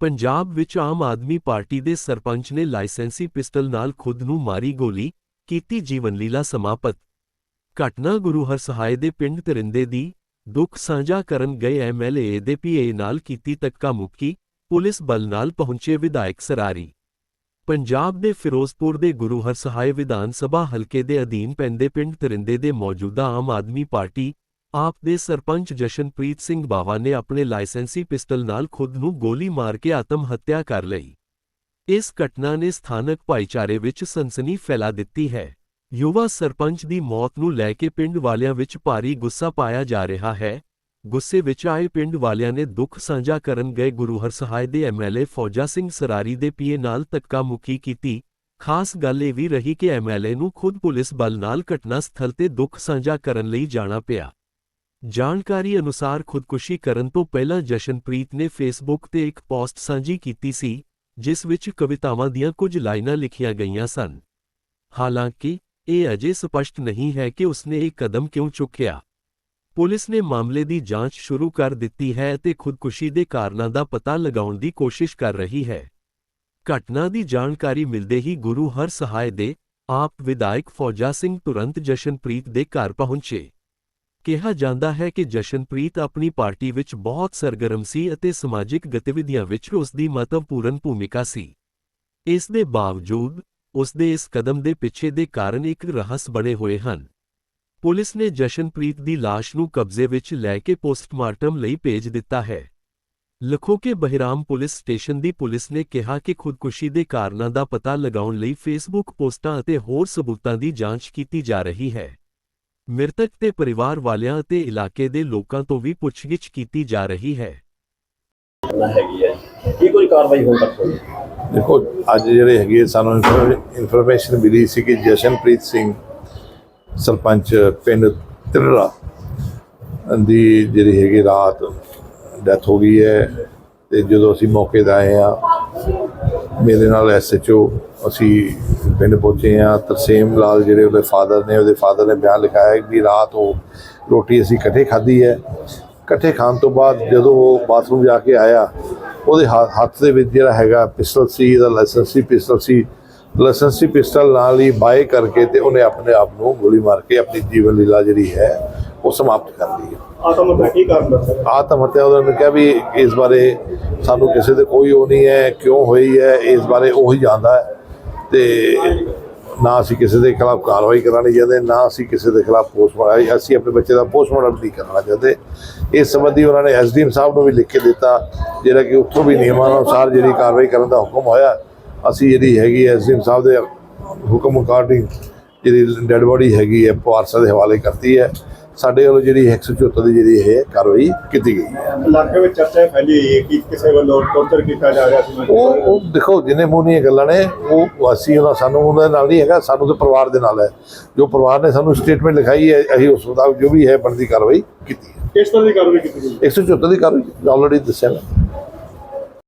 ਪੰਜਾਬ ਵਿੱਚ ਆਮ ਆਦਮੀ ਪਾਰਟੀ ਦੇ ਸਰਪੰਚ ਨੇ ਲਾਇਸੈਂਸੀ ਪਿਸਟਲ ਨਾਲ ਖੁਦ ਨੂੰ ਮਾਰੀ ਗੋਲੀ, ਕੀਤੀ ਜੀਵਨ ਲੀਲਾ ਸਮਾਪਤ। ਘਟਨਾ ਗੁਰੂ ਹਰਸਹਾਏ ਦੇ ਪਿੰਡ ਤਰਿੰਦੇ ਦੀ ਦੁੱਖ ਸਾਂਝਾ ਕਰਨ ਗਏ ਐਮਐਲਏ ਦੇ ਪੀਏ ਨਾਲ ਕੀਤੀ ਤੱਕਾ ਮੁੱਕੀ ਪੁਲਿਸ ਬਲ ਨਾਲ ਪਹੁੰਚੇ ਵਿਧਾਇਕ ਸਰਾਰੀ। ਪੰਜਾਬ ਦੇ ਫਿਰੋਜ਼ਪੁਰ ਦੇ ਗੁਰੂ ਹਰਸਹਾਏ ਵਿਧਾਨ ਸਭਾ ਹਲਕੇ ਦੇ ਅਧੀਨ ਪੈਂਦੇ ਪਿੰਡ ਤਰਿੰਦੇ ਦੇ ਮੌਜੂਦਾ ਆਮ ਆਦਮੀ ਪਾਰਟੀ ਆਪ ਦੇ ਸਰਪੰਚ ਜਸ਼ਨਪ੍ਰੀਤ ਸਿੰਘ ਬਾਵਾ ਨੇ ਆਪਣੇ ਲਾਇਸੈਂਸੀ ਪਿਸਟਲ ਨਾਲ ਖੁਦ ਨੂੰ ਗੋਲੀ ਮਾਰ ਕੇ ਆਤਮ ਹੱਤਿਆ ਕਰ ਲਈ। ਇਸ ਘਟਨਾ ਨੇ ਸਥਾਨਕ ਭਾਈਚਾਰੇ ਵਿੱਚ ਸਨਸਨੀ ਫੈਲਾ ਦਿੱਤੀ ਹੈ। ਯੁਵਾ ਸਰਪੰਚ ਦੀ ਮੌਤ ਨੂੰ ਲੈ ਕੇ ਪਿੰਡ ਵਾਲਿਆਂ ਵਿੱਚ ਭਾਰੀ ਗੁੱਸਾ ਪਾਇਆ ਜਾ ਰਿਹਾ ਹੈ। ਗੁੱਸੇ ਵਿੱਚ ਆਏ ਪਿੰਡ ਵਾਲਿਆਂ ਨੇ ਦੁੱਖ ਸਾਂਝਾ ਕਰਨ ਗਏ ਗੁਰੂ ਹਰਸਹਾਏ ਦੇ ਐਮਐਲਏ ਫੌਜਾ ਸਿੰਘ ਸਰਾਰੀ ਦੇ ਪੀਏ ਨਾਲ ਧੱਕਾ ਮੁੱਕੀ ਕੀਤੀ। ਖਾਸ ਗੱਲ ਇਹ ਵੀ ਰਹੀ ਕਿ ਐਮਐਲਏ ਨੂੰ ਖੁਦ ਪੁਲਿਸ ਬਲ ਨਾਲ ਘਟਨਾ ਸਥਲ ਤੇ ਦੁੱਖ ਸਾਂਝਾ ਕਰਨ ਲਈ ਜਾਣਾ ਪਿਆ। ਜਾਣਕਾਰੀ ਅਨੁਸਾਰ ਖੁਦਕੁਸ਼ੀ ਕਰਨ ਤੋਂ ਪਹਿਲਾਂ ਜਸ਼ਨਪ੍ਰੀਤ ਨੇ ਫੇਸਬੁੱਕ ਤੇ ਇੱਕ ਪੋਸਟ ਸਾਂਝੀ ਕੀਤੀ ਸੀ, ਜਿਸ ਵਿੱਚ ਕਵਿਤਾਵਾਂ ਦੀਆਂ ਕੁਝ ਲਾਈਨਾਂ ਲਿਖੀਆਂ ਗਈਆਂ ਸਨ। ਹਾਲਾਂਕਿ, ਇਹ ਅਜੇ ਸਪਸ਼ਟ ਨਹੀਂ ਹੈ ਕਿ ਉਸਨੇ ਇਹ ਕਦਮ ਕਿਉਂ ਚੁੱਕਿਆ। ਪੁਲਿਸ ਨੇ ਮਾਮਲੇ ਦੀ ਜਾਂਚ ਸ਼ੁਰੂ ਕਰ ਦਿੱਤੀ ਹੈ ਅਤੇ ਖੁਦਕੁਸ਼ੀ ਦੇ ਕਾਰਨਾਂ ਦਾ ਪਤਾ ਲਗਾਉਣ ਦੀ ਕੋਸ਼ਿਸ਼ ਕਰ ਰਹੀ ਹੈ। ਘਟਨਾ ਦੀ ਜਾਣਕਾਰੀ ਮਿਲਦੇ ਹੀ ਗੁਰੂ ਹਰ ਸਹਾਇ ਦੇ ਆਪ ਵਿਧਾਇਕ ਫੌਜਾ ਸਿੰਘ ਤੁਰੰਤ ਜਸ਼ਨਪ੍ਰੀਤ ਦੇ ਘਰ ਪਹੁੰਚੇ। ਕਿਹਾ ਜਾਂਦਾ ਹੈ ਕਿ ਜਸ਼ਨਪ੍ਰੀਤ ਆਪਣੀ ਪਾਰਟੀ ਵਿੱਚ ਬਹੁਤ ਸਰਗਰਮ ਸੀ ਅਤੇ ਸਮਾਜਿਕ ਗਤੀਵਿਧੀਆਂ ਵਿੱਚ ਉਸ ਦੀ ਮਹੱਤਵਪੂਰਨ ਭੂਮਿਕਾ ਸੀ। ਇਸ ਦੇ ਬਾਵਜੂਦ ਉਸ ਦੇ ਇਸ ਕਦਮ ਦੇ ਪਿੱਛੇ ਦੇ ਕਾਰਨ ਇੱਕ ਰਹੱਸ ਬਣੇ ਹੋਏ ਹਨ। ਪੁਲਿਸ ਨੇ ਜਸ਼ਨਪ੍ਰੀਤ ਦੀ ਲਾਸ਼ ਨੂੰ ਕਬਜ਼ੇ ਵਿੱਚ ਲੈ ਕੇ ਪੋਸਟਮਾਰਟਮ ਲਈ ਭੇਜ ਦਿੱਤਾ ਹੈ। ਲਖੋਕੇ ਬਹਿਰਾਮ ਪੁਲਿਸ ਸਟੇਸ਼ਨ ਦੀ ਪੁਲਿਸ ਨੇ ਕਿਹਾ ਕਿ ਖੁਦਕੁਸ਼ੀ ਦੇ ਕਾਰਨਾਂ ਦਾ ਪਤਾ ਲਗਾਉਣ ਲਈ ਫੇਸਬੁੱਕ ਪੋਸਟਾਂ ਅਤੇ ਹੋਰ ਸਬੂਤਾਂ ਦੀ ਜਾਂਚ ਕੀਤੀ ਜਾ ਰਹੀ ਹੈ। ਮ੍ਰਿਤਕ ਦੇ ਪਰਿਵਾਰ ਵਾਲਿਆਂ ਅਤੇ ਇਲਾਕੇ ਦੇ ਲੋਕਾਂ ਤੋਂ ਵੀ ਪੁੱਛਗਿੱਛ ਕੀਤੀ ਜਾ ਰਹੀ ਹੈ। ਘਟਨਾ ਹੈਗੀ ਹੈ। ਕੀ ਕੋਈ ਕਾਰਵਾਈ ਹੁਣ ਤੱਕ ਹੋਈ ਦੇਖੋ ਅੱਜ ਜਿਹੜੇ ਹੈਗੇ ਸਾਨੂੰ ਇਨਫੋਰਮੇਸ਼ਨ ਮਿਲੀ ਸੀ ਕਿ ਜਸ਼ਨਪ੍ਰੀਤ ਸਿੰਘ ਸਰਪੰਚ ਪਿੰਡ ਤਿਰੜਾ ਦੀ ਜਿਹੜੀ ਹੈਗੀ ਰਾਤ ਡੈਥ ਹੋ ਗਈ ਹੈ। ਤੇ ਜਦੋਂ ਅਸੀਂ ਮੌਕੇ 'ਤੇ ਆਏ ਆ ਮੇਰੇ ਨਾਲ ਐਸਐਚਓ ਅਸੀਂ ਪਿੰਡ ਪਹੁੰਚੇ ਆ ਤਰਸੇਮ ਲਾਲ ਜਿਹੜੇ ਉਹਦੇ ਫਾਦਰ ਨੇ, ਉਹਦੇ ਫਾਦਰ ਨੇ ਬਿਆਨ ਲਿਖਾਇਆ ਹੈ ਕਿ ਰਾਤ ਉਹ ਰੋਟੀ ਅਸੀਂ ਇਕੱਠੇ ਖਾਧੀ ਹੈ। ਇਕੱਠੇ ਖਾਣ ਤੋਂ ਬਾਅਦ ਜਦੋਂ ਉਹ ਬਾਥਰੂਮ ਜਾ ਕੇ ਆਇਆ, ਉਹਦੇ ਹੱਥ ਦੇ ਵਿੱਚ ਜਿਹੜਾ ਹੈਗਾ ਪਿਸਟਲ ਸੀ, ਇਹਦਾ ਲਾਇਸੈਂਸੀ ਪਿਸਟਲ ਸੀ। ਲਾਇਸੈਂਸੀ ਪਿਸਟਲ ਨਾਲ ਹੀ ਬਾਏ ਕਰਕੇ ਤੇ ਉਹਨੇ ਆਪਣੇ ਆਪ ਨੂੰ ਗੋਲੀ ਮਾਰ ਕੇ ਆਪਣੀ ਜੀਵਨ ਲੀਲਾ ਜਿਹੜੀ ਹੈ ਉਹ ਸਮਾਪਤ ਕਰ ਲਈ ਹੈ। ਆਤਮ ਹੱਤਿਆ ਕੀ ਕਾਰਨ ਦੱਸਿਆ? ਆਤਮ ਹੱਤਿਆ ਉਹਨਾਂ ਨੇ ਕਿਹਾ ਵੀ ਇਸ ਬਾਰੇ ਸਾਨੂੰ ਕਿਸੇ ਤੇ ਕੋਈ ਉਹ ਨਹੀਂ ਹੈ ਕਿਉਂ ਹੋਈ ਹੈ ਇਸ ਬਾਰੇ ਉਹ ਹੀ ਜਾਣਦਾ ਹੈ। ਤੇ ਨਾ ਅਸੀਂ ਕਿਸੇ ਦੇ ਖਿਲਾਫ ਕਾਰਵਾਈ ਕਰਾਣੀ ਚਾਹੁੰਦੇ ਨਾ ਅਸੀਂ ਕਿਸੇ ਦੇ ਖਿਲਾਫ ਪੋਸਟਮਾਰਟਮ ਅਸੀਂ ਆਪਣੇ ਬੱਚੇ ਦਾ ਪੋਸਟਮਾਰਟਮ ਨਹੀਂ ਕਰਨਾ ਚਾਹੁੰਦੇ। ਇਸ ਸੰਬੰਧੀ ਉਹਨਾਂ ਨੇ ਐਸਡੀਐਮ ਸਾਹਿਬ ਨੂੰ ਵੀ ਲਿਖ ਕੇ ਦਿੱਤਾ ਜਿਹੜਾ ਕਿ ਉੱਥੋਂ ਵੀ ਨਿਯਮਾਂ ਅਨੁਸਾਰ ਜਿਹੜੀ ਕਾਰਵਾਈ ਕਰਨ ਦਾ ਹੁਕਮ ਹੋਇਆ ਅਸੀਂ ਜਿਹੜੀ ਹੈਗੀ ਐਸਡੀਐਮ ਸਾਹਿਬ ਦੇ ਹੁਕਮ ਅਕਾਰਡਿੰਗ ਜਿਹੜੀ ਡੈੱਡ ਬੋਡੀ ਹੈਗੀ ਹੈ ਪਾਰਸਾ ਦੇ ਹਵਾਲੇ ਕਰਤੀ ਹੈ। ਸਾਡੇ ਵੱਲੋਂ ਜਿਹੜੀ 174 ਦੀ ਜਿਹੜੀ ਹੈ ਕਾਰਵਾਈ ਕੀਤੀ ਗਈ ਹੈ। ਇਲਾਕੇ ਵਿੱਚ ਚਰਚਾ ਫੈਲੀ ਹੋਈ ਹੈ ਕਿ ਕਿਸੇ ਵੱਲੋਂ ਟੌਰਚਰ ਕੀਤਾ ਜਾ ਰਿਹਾ ਸੀ। ਉਹ ਉਹ ਦੇਖੋ ਜਿਹਨੇ ਮੂੰਹ ਦੀਆਂ ਗੱਲਾਂ ਨੇ ਉਹ ਵਾਸੀ ਉਹਨਾਂ ਸਾਨੂੰ ਉਹਨਾਂ ਦੇ ਨਾਲ ਨਹੀਂ ਹੈਗਾ ਸਾਨੂੰ ਤਾਂ ਪਰਿਵਾਰ ਦੇ ਨਾਲ ਹੈ। ਜੋ ਪਰਿਵਾਰ ਨੇ ਸਾਨੂੰ ਸਟੇਟਮੈਂਟ ਲਿਖਾਈ ਹੈ ਅਸੀਂ ਉਸ ਮੁਤਾਬਕ ਜੋ ਵੀ ਹੈ ਬਣਦੀ ਕਾਰਵਾਈ ਕੀਤੀ ਹੈ। ਕਿਸ ਤਰ੍ਹਾਂ ਦੀ ਕਾਰਵਾਈ ਕੀਤੀ ਗਈ? 174 ਦੀ ਕਾਰਵਾਈ ਆਲਰੇਡੀ ਦੱਸਿਆ ਨਾ।